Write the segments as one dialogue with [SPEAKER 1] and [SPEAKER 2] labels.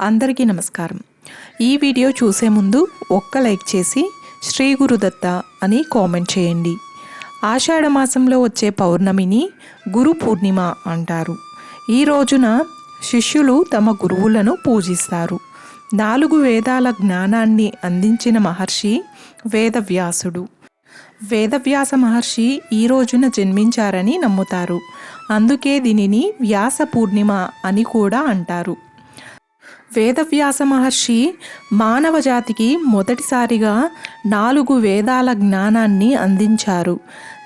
[SPEAKER 1] అందరికీ నమస్కారం. ఈ వీడియో చూసే ముందు ఒక్క లైక్ చేసి శ్రీ గురుదత్త అని కామెంట్ చేయండి. ఆషాఢ మాసంలో వచ్చే పౌర్ణమిని గురు పూర్ణిమ అంటారు. ఈ రోజున శిష్యులు తమ గురువులను పూజిస్తారు. నాలుగు వేదాల జ్ఞానాన్ని అందించిన మహర్షి వేదవ్యాసుడు. వేదవ్యాస మహర్షి ఈ రోజున జన్మించారని నమ్ముతారు. అందుకే దీనిని వ్యాస పూర్ణిమ అని కూడా అంటారు. వేదవ్యాస మహర్షి మానవ జాతికి మొదటిసారిగా నాలుగు వేదాల జ్ఞానాన్ని అందించారు.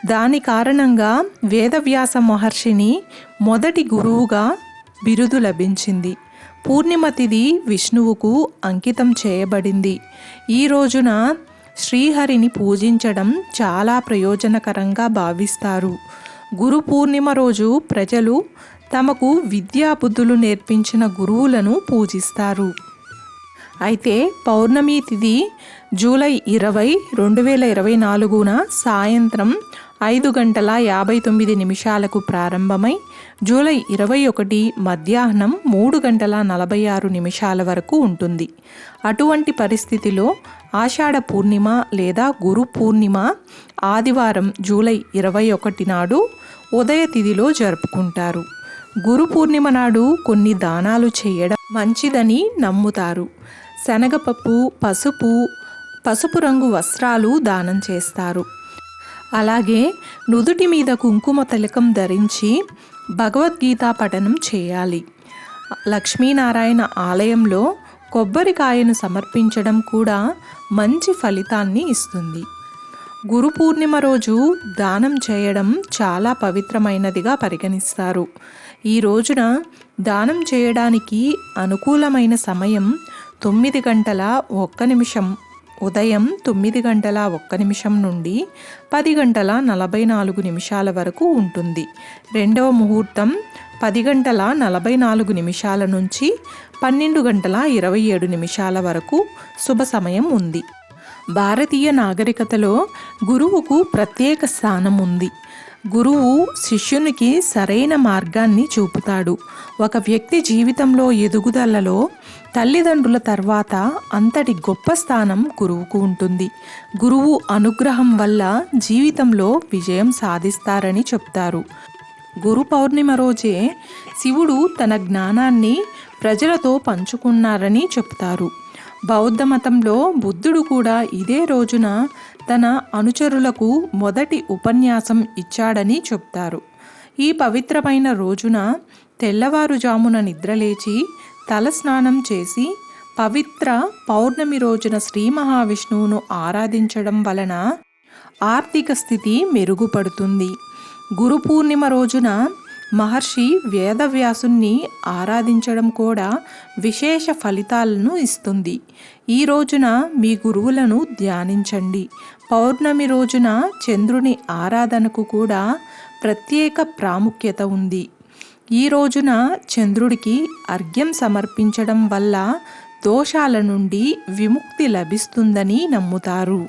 [SPEAKER 1] దాని కారణంగా వేదవ్యాస మహర్షిని మొదటి గురువుగా బిరుదు లభించింది. పూర్ణిమ తిథి విష్ణువుకు అంకితం చేయబడింది. ఈ రోజున శ్రీహరిని పూజించడం చాలా ప్రయోజనకరంగా భావిస్తారు. గురు పూర్ణిమ రోజు ప్రజలు తమకు విద్యాబుద్ధులు నేర్పించిన గురువులను పూజిస్తారు. అయితే పౌర్ణమి తిథి జూలై ఇరవై రెండు వేల ఇరవై నాలుగున సాయంత్రం ఐదు గంటల యాభై తొమ్మిది నిమిషాలకు ప్రారంభమై జూలై ఇరవై ఒకటి మధ్యాహ్నం మూడు గంటల నలభై ఆరు నిమిషాల వరకు ఉంటుంది. అటువంటి పరిస్థితిలో ఆషాఢ పూర్ణిమ లేదా గురు పూర్ణిమ ఆదివారం జూలై ఇరవై ఒకటి నాడు ఉదయ తిథిలో జరుపుకుంటారు. గురు పూర్ణిమ నాడు కొన్ని దానాలు చేయడం మంచిదని నమ్ముతారు. శనగపప్పు పసుపు పసుపు రంగు వస్త్రాలు దానం చేస్తారు. అలాగే నుదుటి మీద కుంకుమ తిలకం ధరించి భగవద్గీత పఠనం చేయాలి. లక్ష్మీనారాయణ ఆలయంలో కొబ్బరికాయను సమర్పించడం కూడా మంచి ఫలితాన్ని ఇస్తుంది. గురు పూర్ణిమ రోజు దానం చేయడం చాలా పవిత్రమైనదిగా పరిగణిస్తారు. ఈ రోజున దానం చేయడానికి అనుకూలమైన సమయం తొమ్మిది గంటల ఒక్క నిమిషం. ఉదయం తొమ్మిది గంటల ఒక్క నిమిషం నుండి పది గంటల నలభై నాలుగు నిమిషాల వరకు ఉంటుంది. రెండవ ముహూర్తం పది గంటల నలభై నాలుగు నిమిషాల నుంచి పన్నెండు గంటల ఇరవై ఏడు నిమిషాల వరకు శుభ సమయం ఉంది. భారతీయ నాగరికతలో గురువుకు ప్రత్యేక స్థానం ఉంది. గురువు శిష్యునికి సరైన మార్గాన్ని చూపుతాడు. ఒక వ్యక్తి జీవితంలో ఎదుగుదలలో తల్లిదండ్రుల తర్వాత అంతటి గొప్ప స్థానం గురువుకు ఉంటుంది. గురువు అనుగ్రహం వల్ల జీవితంలో విజయం సాధిస్తారని చెప్తారు. గురు పౌర్ణిమ రోజే శివుడు తన జ్ఞానాన్ని ప్రజలతో పంచుకున్నారని చెప్తారు. బౌద్ధ మతంలో బుద్ధుడు కూడా ఇదే రోజున తన అనుచరులకు మొదటి ఉపన్యాసం ఇచ్చాడని చెప్తారు. ఈ పవిత్రమైన రోజున తెల్లవారుజామున నిద్రలేచి తలస్నానం చేసి పవిత్ర పౌర్ణమి రోజున శ్రీ మహావిష్ణువును ఆరాధించడం వలన ఆర్థిక స్థితి మెరుగుపడుతుంది. గురు పూర్ణిమ రోజున మహర్షి వేదవ్యాసుణ్ణి ఆరాధించడం కూడా విశేష ఫలితాలను ఇస్తుంది. ఈ రోజున మీ గురువులను ధ్యానించండి. పౌర్ణమి రోజున చంద్రుని ఆరాధనకు కూడా ప్రత్యేక ప్రాముఖ్యత ఉంది. ఈ రోజున చంద్రుడికి అర్ఘ్యం సమర్పించడం వల్ల దోషాల నుండి విముక్తి లభిస్తుందని నమ్ముతారు.